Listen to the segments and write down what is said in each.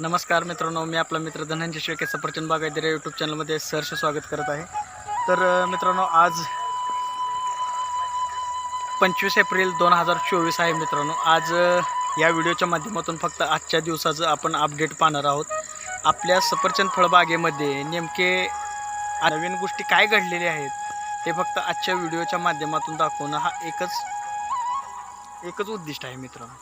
नमस्कार मित्रांनो मी आपला मित्र धनंजय शेळके सफरचंद बागायती यूट्यूब चॅनलमध्ये सहर्ष स्वागत करत आहे. तर मित्रांनो आज पंचवीस एप्रिल दोन हजार चोवीस आहे मित्रांनो. आज या व्हिडिओच्या माध्यमातून फक्त आजच्या दिवसाचं आपण अपडेट पाहणार आहोत. आपल्या सफरचंद फळबागेमध्ये नेमके नवीन गोष्टी काय घडलेल्या आहेत ते फक्त आजच्या व्हिडिओच्या माध्यमातून दाखवणं हा एकच एकच उद्दिष्ट आहे मित्रांनो.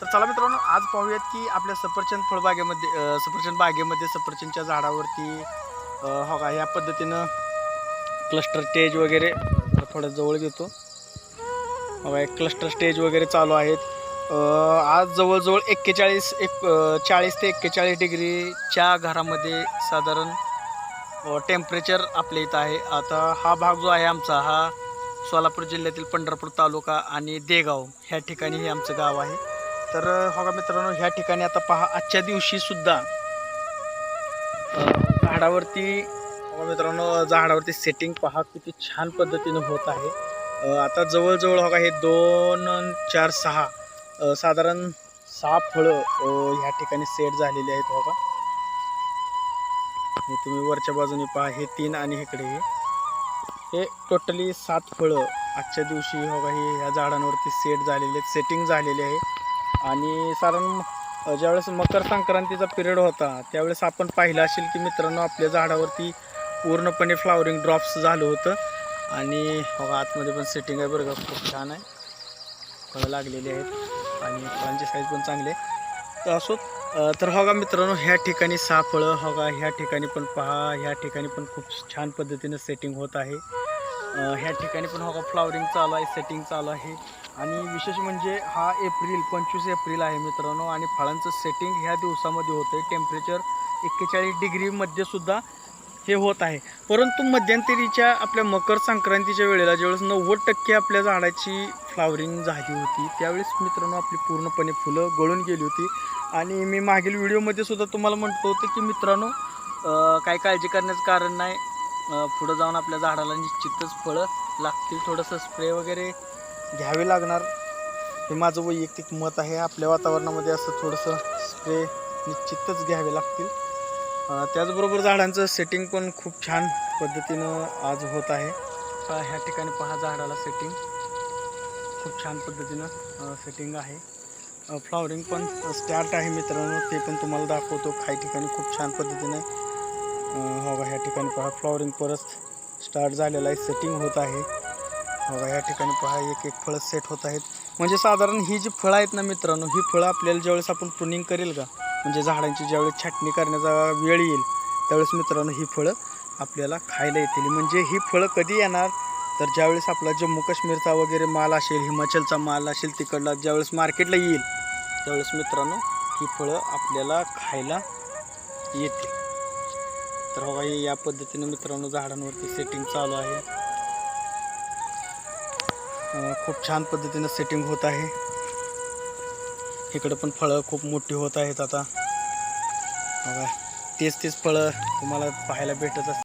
तर चला मित्रांनो आज पाहूयात की आपल्या सफरचंद फळबागेमध्ये सफरचंद बागेमध्ये सफरचंदच्या झाडावरती हो का या पद्धतीनं क्लस्टर स्टेज वगैरे थोडं जवळ घेतो. हो एक क्लस्टर स्टेज वगैरे चालू आहेत. आज जवळजवळ एक्केचाळीस एक चाळीस ते एक्केचाळीस डिग्रीच्या घरामध्ये साधारण टेम्परेचर आपल्या इथं आहे. आता हा भाग जो आहे आमचा हा सोलापूर जिल्ह्यातील पंढरपूर तालुका आणि देगाव ह्या ठिकाणी हे आमचं गाव आहे. तर हो का मित्रांनो ह्या ठिकाणी आता पहा आजच्या दिवशी सुद्धा झाडावरती हो मित्रांनो झाडावरती सेटिंग पहा किती छान पद्धतीनं होत आहे. आता जवळजवळ हो का हे दोन चार सहा साधारण सहा फळं ह्या ठिकाणी सेट झालेली आहेत हो का. हे तुम्ही वरच्या बाजूने पहा हे तीन आणि इकडे हे. हे टोटली सात फळं आजच्या दिवशी हो का हे ह्या झाडांवरती सेट झालेले आहेत सेटिंग झालेली आहे. आणि साधारण ज्यावेळेस मकर संक्रांतीचा पिरियड होता त्यावेळेस आपण पाहिलं असेल की मित्रांनो आपल्या झाडावरती पूर्णपणे फ्लावरिंग ड्रॉप्स झालं होतं. आणि हो का आतमध्ये पण सेटिंग आहे बरं का खूप छान आहे. फळं लागलेली आहेत आणि फळांची साईज पण चांगली आहे. तर असो तर हो का मित्रांनो ह्या ठिकाणी सहा फळं हो का ह्या ठिकाणी पण पहा ह्या ठिकाणी पण खूप छान पद्धतीनं सेटिंग होत आहे. ह्या ठिकाणी पण हो का फ्लावरिंग चालू आहे सेटिंग चालू आहे. आणि विशेष म्हणजे हा एप्रिल पंचवीस एप्रिल आहे मित्रांनो. आणि फळांचं सेटिंग ह्या दिवसामध्ये होतं आहे टेम्परेचर एक्केचाळीस डिग्रीमध्ये सुद्धा हे होत आहे. परंतु मध्यंतरीच्या आपल्या मकर संक्रांतीच्या वेळेला ज्यावेळेस नव्वद टक्के आपल्या झाडाची फ्लावरिंग झाली होती त्यावेळेस मित्रांनो आपली पूर्णपणे फुलं गळून गेली होती. आणि मी मागील व्हिडिओमध्ये सुद्धा तुम्हाला म्हणतो होते की मित्रांनो काय काळजी करण्याचं कारण नाही. पुढं जाऊन आपल्या झाडाला निश्चितच फळं लागतील. थोडंसं स्प्रे वगैरे घ्यावे लागणार. हे माझं वैयक्तिक मत आहे. आपल्या वातावरणामध्ये असं थोडंसं स्प्रे निश्चितच घ्यावे लागतील. त्याचबरोबर झाडांचं सेटिंग पण खूप छान पद्धतीनं आज होत आहे. ह्या ठिकाणी पहा झाडाला सेटिंग खूप छान पद्धतीनं सेटिंग आहे. फ्लॉवरिंग पण स्टार्ट आहे मित्रांनो. ते पण तुम्हाला दाखवतो. काही ठिकाणी खूप छान पद्धतीने ठिकाणी पहा फ्लॉवरिंग परत स्टार्ट झालेलं आहे सेटिंग होत आहे. बघा या ठिकाणी पहा एक एक फळं सेट होत आहेत. म्हणजे साधारण ही जी फळं आहेत ना मित्रांनो ही फळं आपल्याला ज्यावेळेस आपण प्रुनिंग करेल का म्हणजे झाडांची ज्यावेळेस छाटणी करण्याचा वेळ येईल त्यावेळेस मित्रांनो ही फळं आपल्याला खायला येतील. म्हणजे ही फळं कधी येणार? तर ज्यावेळेस आपला जम्मू काश्मीरचा वगैरे माल असेल हिमाचलचा माल असेल तिकडला ज्यावेळेस मार्केटला येईल त्यावेळेस मित्रांनो ही फळं आपल्याला खायला येतील. तर बघा या पद्धतीने मित्रांनो झाडांवरती सेटिंग चालू आहे. खूप छान पद्धतीनं सेटिंग होत आहे. इकडं पण फळं खूप मोठी होत आहेत आता. बघा तेच तेच फळं तुम्हाला पाहायला भेटत असतात